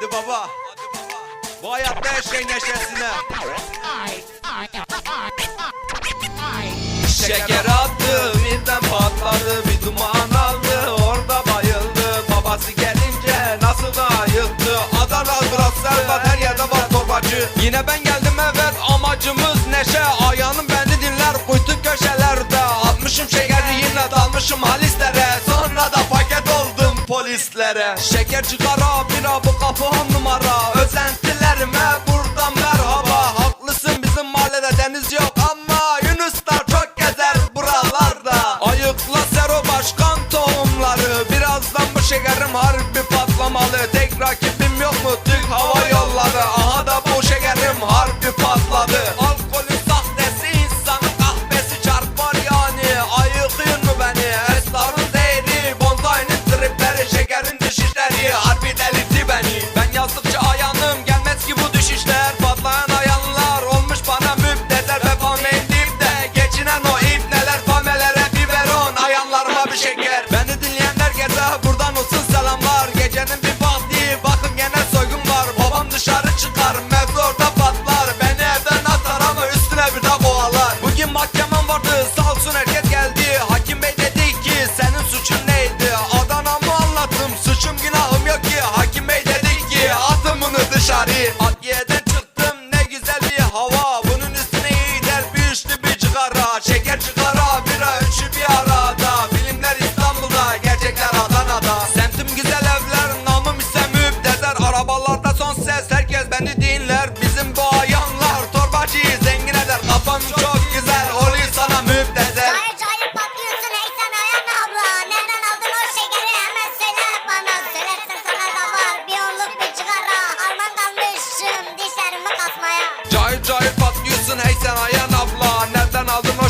Hadi baba. Bu hayatta her şey neşesine. Şeker attı birden patladı bir duman aldı orada bayıldı babası gelince nasıl da ayıldı Adana servat her yerde var torbacı Yine ben geldim evet amacımız neşe polislere Şeker çıkara bira bu kapı on numara. Özentilerime buradan merhaba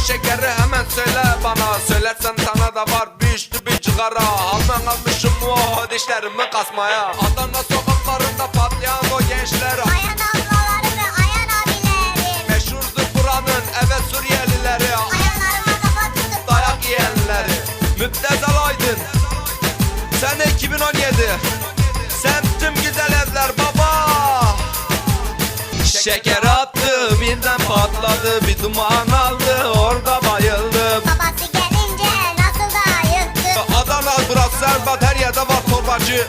şekeri hemen söyle bana. Söylersen sana da var bir üçlü bir cigara. Alman almışım o dişlerimi kasmaya. Adana sokaklarında patlayan o gençler. Ayan ablaları ve Ayan abileri. Meşhurdur buranın evet Suriyelileri. Ayanlarıma kafa tutup Dayak yiyenleri. Müptezel Aydın Sene 2017 Semtim güzel evler baba. Şeker attı birden patladı bir duman aldı orada bayıldı. Babası gelince nasıl da yıktı. Adana burası Serbat her yerde var torbacı